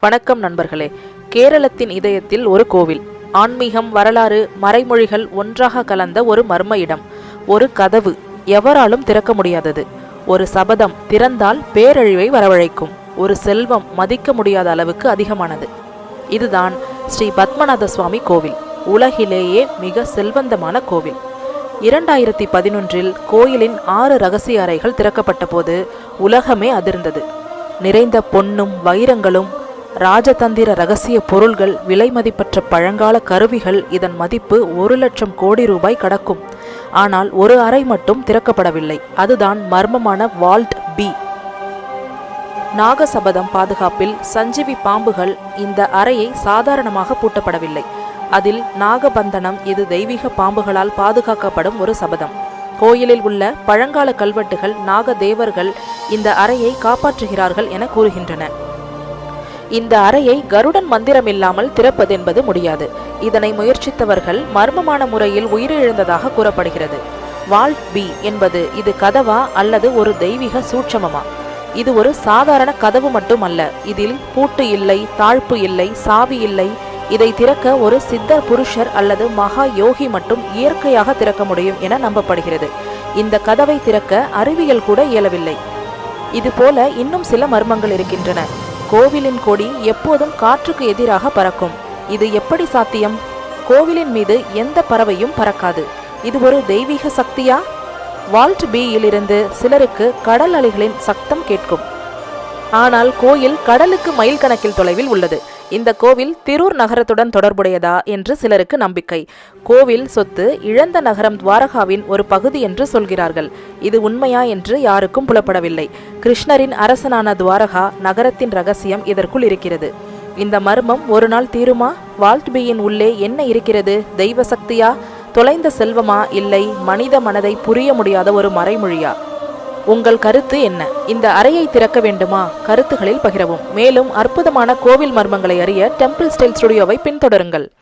வணக்கம் நண்பர்களே. கேரளத்தின் இதயத்தில் ஒரு கோவில். ஆன்மீகம் வரலாறு மறைமொழிகள் ஒன்றாக கலந்த ஒரு மர்ம இடம். ஒரு கதவு எவராலும் திறக்க முடியாதது. ஒரு சபதம் திறந்தால் பேரழிவை வரவழைக்கும். ஒரு செல்வம் மதிக்க முடியாத அளவுக்கு அதிகமானது. இதுதான் ஸ்ரீ பத்மநாத சுவாமி கோவில். உலகிலேயே மிக செல்வந்தமான கோவில். இரண்டாயிரத்தி பதினொன்றில் கோயிலின் ஆறு ரகசிய அறைகள் திறக்கப்பட்ட போது உலகமே அதிர்ந்தது. நிறைந்த பொன்னும் வைரங்களும் ராஜதந்திர ரகசிய பொருள்கள் விலைமதிப்பற்ற பழங்கால கருவிகள் இதன் மதிப்பு ஒரு லட்சம் கோடி ரூபாய் கடக்கும். ஆனால் ஒரு அறை மட்டும் திறக்கப்படவில்லை. அதுதான் மர்மமான வால்ட் பி. நாகசபதம் பாதுகாப்பில் சஞ்சீவி பாம்புகள் இந்த அறையை சாதாரணமாக பூட்டப்படவில்லை. அதில் நாகபந்தனம் இது தெய்வீக பாம்புகளால் பாதுகாக்கப்படும் ஒரு சபதம். கோயிலில் உள்ள பழங்கால கல்வெட்டுகள் நாக தேவர்கள் இந்த அறையை காப்பாற்றுகிறார்கள் என கூறுகின்றன. இந்த அறையை கருடன் மந்திரம் இல்லாமல் திறப்பதென்பது முடியாது. இதனை முயற்சித்தவர்கள் மர்மமான முறையில் உயிரிழந்ததாக கூறப்படுகிறது. வால்ட் பி என்பது இது கதவா அல்லது ஒரு தெய்வீக சூட்சமமா? இது ஒரு சாதாரண கதவு மட்டுமல்ல. இதில் பூட்டு இல்லை தாழ்ப்பு இல்லை சாவி இல்லை. இதை திறக்க ஒரு சித்தர் புருஷர் அல்லது மகா யோகி மட்டும் இயற்கையாக திறக்க முடியும் என நம்பப்படுகிறது. இந்த கதவை திறக்க அறிவியல் கூட இயலவில்லை. இது போல இன்னும் சில மர்மங்கள் இருக்கின்றன. கோவிலின் கொடி எப்போதும் காற்றுக்கு எதிராக பறக்கும். இது எப்படி சாத்தியம்? கோவிலின் மீது எந்த பறவையும் பறக்காது. இது ஒரு தெய்வீக சக்தியா? வால்ட் இருந்து சிலருக்கு கடல் அலைகளின் சத்தம் கேட்கும். ஆனால் கோயில் கடலுக்கு மைல் கணக்கில் தொலைவில் உள்ளது. இந்த கோவில் திரூர் நகரத்துடன் தொடர்புடையதா என்று சிலருக்கு நம்பிக்கை. கோவில் சொத்து இழந்த நகரம் துவாரகாவின் ஒரு பகுதி என்று சொல்கிறார்கள். இது உண்மையா என்று யாருக்கும் புலப்படவில்லை. கிருஷ்ணரின் அரசனான துவாரகா நகரத்தின் ரகசியம் இதற்குள் இருக்கிறது. இந்த மர்மம் ஒரு நாள் தீருமா? வால்ட்பியின் உள்ளே என்ன இருக்கிறது? தெய்வ சக்தியா தொலைந்த செல்வமா? இல்லை மனித மனதை புரிய முடியாத ஒரு மறைமொழியா? உங்கள் கருத்து என்ன? இந்த அறையை திறக்க வேண்டுமா? கருத்துகளில் பகிரவும். மேலும் அற்புதமான கோவில் மர்மங்களை அறிய டெம்பிள் ஸ்டைல் ஸ்டுடியோவை பின்தொடருங்கள்.